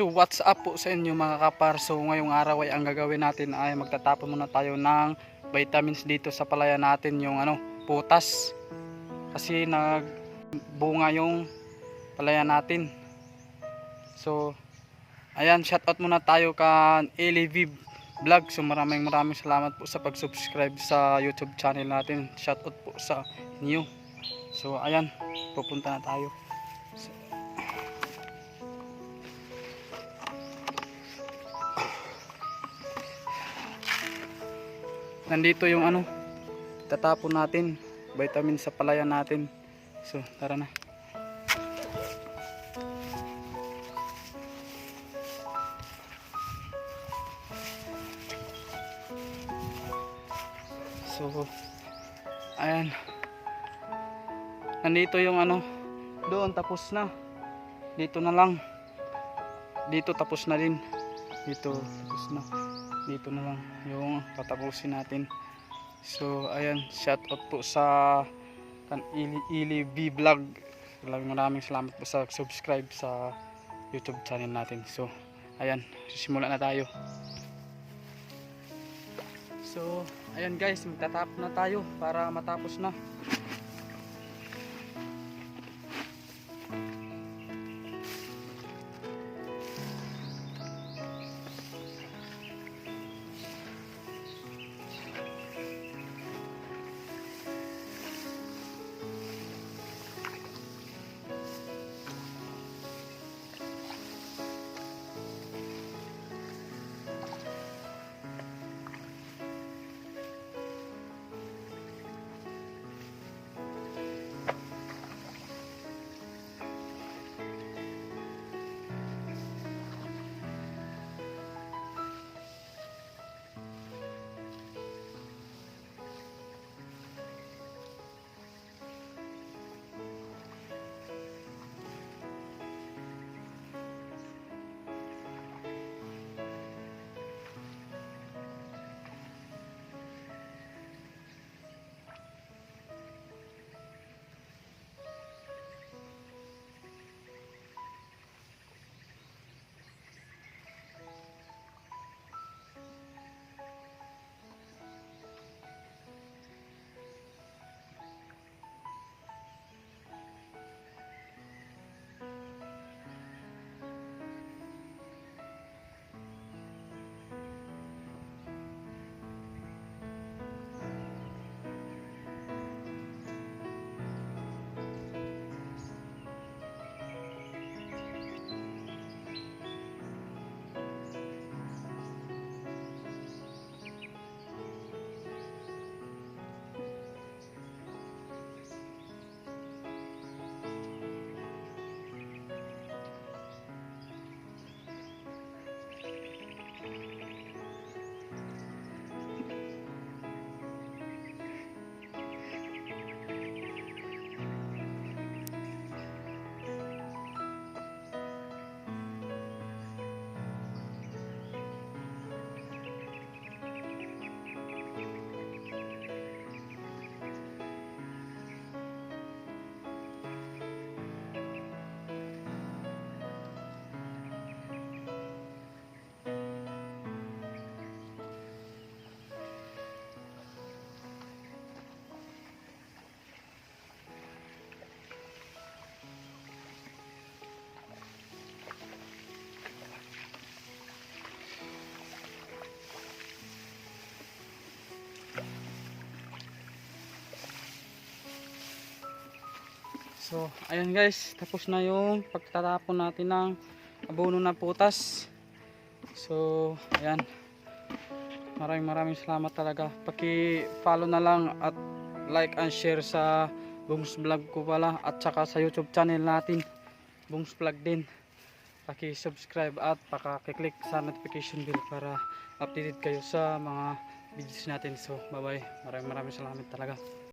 So what's up po sa inyo mga kapar? So ngayong araw ay ang gagawin natin ay magtatapon muna tayo ng vitamins dito sa palaya natin yung ano putas. Kasi nagbunga yung palaya natin. So ayan shoutout muna tayo kan LAV Vlog. So maraming maraming salamat po sa pag-subscribe sa YouTube channel natin. Shoutout po sa inyo. So ayan pupunta na tayo nandito yung ano tatapon natin vitamin sa palayan natin. So tara na. So ayan. Nandito yung ano doon tapos na. Dito na lang. Dito tapos na din. Dito tapos na dito na lang. Yung patapusin natin. So ayan. Shout out po sa kan Ili, Ili V vlog. Maraming maraming salamat po sa subscribe sa youtube channel natin. So ayan. Sisimula na tayo. So ayan guys. Magtatap na tayo para matapos na So, ayan guys, tapos na yung pagtatapon natin ng abono na putas. So, ayan. Maraming maraming salamat talaga. Paki-follow na lang at like and share sa Bungs Vlog ko pala at saka sa YouTube channel natin. Bungs Vlog din. Paki-subscribe at paka-click sa notification bell para updated kayo sa mga videos natin. So, bye-bye. Maraming maraming salamat talaga.